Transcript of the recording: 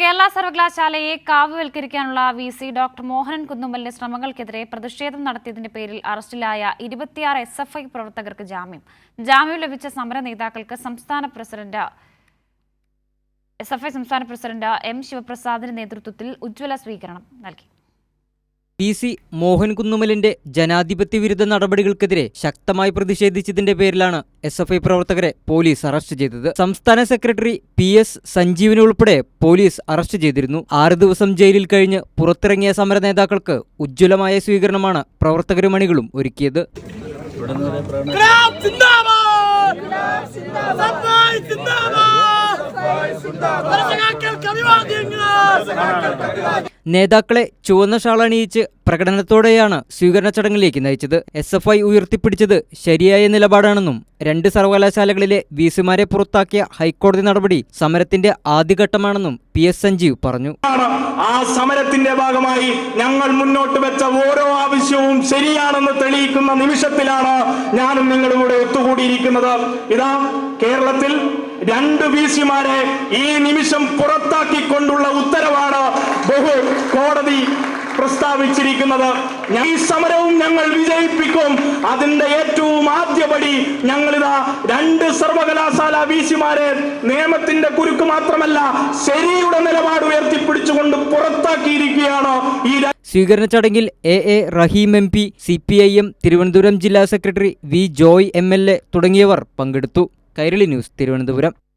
കേരള സർവകലാശാലയെ കാവുവൽക്കരിക്കാനുള്ള V C doctor Mohanan കുന്നുമ്മലിന്റെ ശ്രമങ്ങൾക്കെതിരെ പ്രതിഷേധം നടത്തിയതിന്റെ പേരിൽ അറസ്റ്റിലായ ഇരുപത്തിയാറ് എസ് എഫ് ഐ പ്രവർത്തകർക്ക് ജാമ്യം. ജാമ്യം ലഭിച്ച സമര നേതാക്കൾക്ക് സംസ്ഥാന പ്രസിഡന്റ് എസ് എഫ് ഐ സംസ്ഥാന പ്രസിഡന്റ് എം ശിവപ്രസാദിന്റെ നേതൃത്വത്തിൽ ഉജ്ജ്വല സ്വീകരണം നൽകി. പി സി മോഹൻകുന്നുമലിന്റെ ജനാധിപത്യ വിരുദ്ധ നടപടികൾക്കെതിരെ ശക്തമായി പ്രതിഷേധിച്ചതിന്റെ പേരിലാണ് എസ് എഫ് ഐ പ്രവർത്തകരെ പോലീസ് അറസ്റ്റ് ചെയ്തത്. സംസ്ഥാന സെക്രട്ടറി പി എസ് സഞ്ജീവിനെ ഉൾപ്പെടെ പോലീസ് അറസ്റ്റ് ചെയ്തിരുന്നു. ആറ് ദിവസം ജയിലിൽ കഴിഞ്ഞ് പുറത്തിറങ്ങിയ സമര നേതാക്കൾക്ക് ഉജ്ജ്വലമായ സ്വീകരണമാണ് പ്രവർത്തകരും അണികളും ഒരുക്കിയത്. നേതാക്കളെ ചുവന്ന ഷാൾ അണിയിച്ച് പ്രകടനത്തോടെയാണ് സ്വീകരണ ചടങ്ങിലേക്ക് നയിച്ചത്. എസ് എഫ് ഐ ഉയർത്തിപ്പിടിച്ചത് ശരിയായ നിലപാടാണെന്നും രണ്ട് സർവകലാശാലകളിലെ വിസിമാരെ പുറത്താക്കിയ ഹൈക്കോടതി നടപടി സമരത്തിന്റെ ആദ്യഘട്ടമാണെന്നും പി എസ് സഞ്ജീവ് പറഞ്ഞു. ആ സമരത്തിന്റെ ഭാഗമായി ഞങ്ങൾ മുന്നോട്ട് വെച്ച ഓരോ ആവശ്യവും ശരിയാണെന്ന് തെളിയിക്കുന്ന നിമിഷത്തിലാണ് ഞാനും നിങ്ങളിലൂടെ ഒത്തുകൂടിയിരിക്കുന്നത്. ഇതാ കേരളത്തിൽ രണ്ട് വി സിമാരെ ഈ നിമിഷം പുറത്താക്കിക്കൊണ്ടുള്ള ഉത്തരവാണ് കോടതി പ്രസ്താവിച്ചിരിക്കുന്നത്. ഈ സമരവും ഞങ്ങൾ വിജയിപ്പിക്കും. അതിന്റെ ഏറ്റവും ആദ്യപടി ഞങ്ങളിതാ രണ്ട് സർവകലാശാല വിസിമാരെ നിയമത്തിന്റെ കുരുക്ക് മാത്രമല്ല ശരിയുടെ നിലപാട് ഉയർത്തിപ്പിടിച്ചുകൊണ്ട് പുറത്താക്കിയിരിക്കുകയാണ് ഈ സ്വീകരണ ചടങ്ങിൽ A A Rahim M P C P I M Thiruvananthapuram ജില്ലാ secretary V Joy M L A തുടങ്ങിയവർ പങ്കെടുത്തു. കൈരളി ന്യൂസ് തിരുവനന്തപുരം.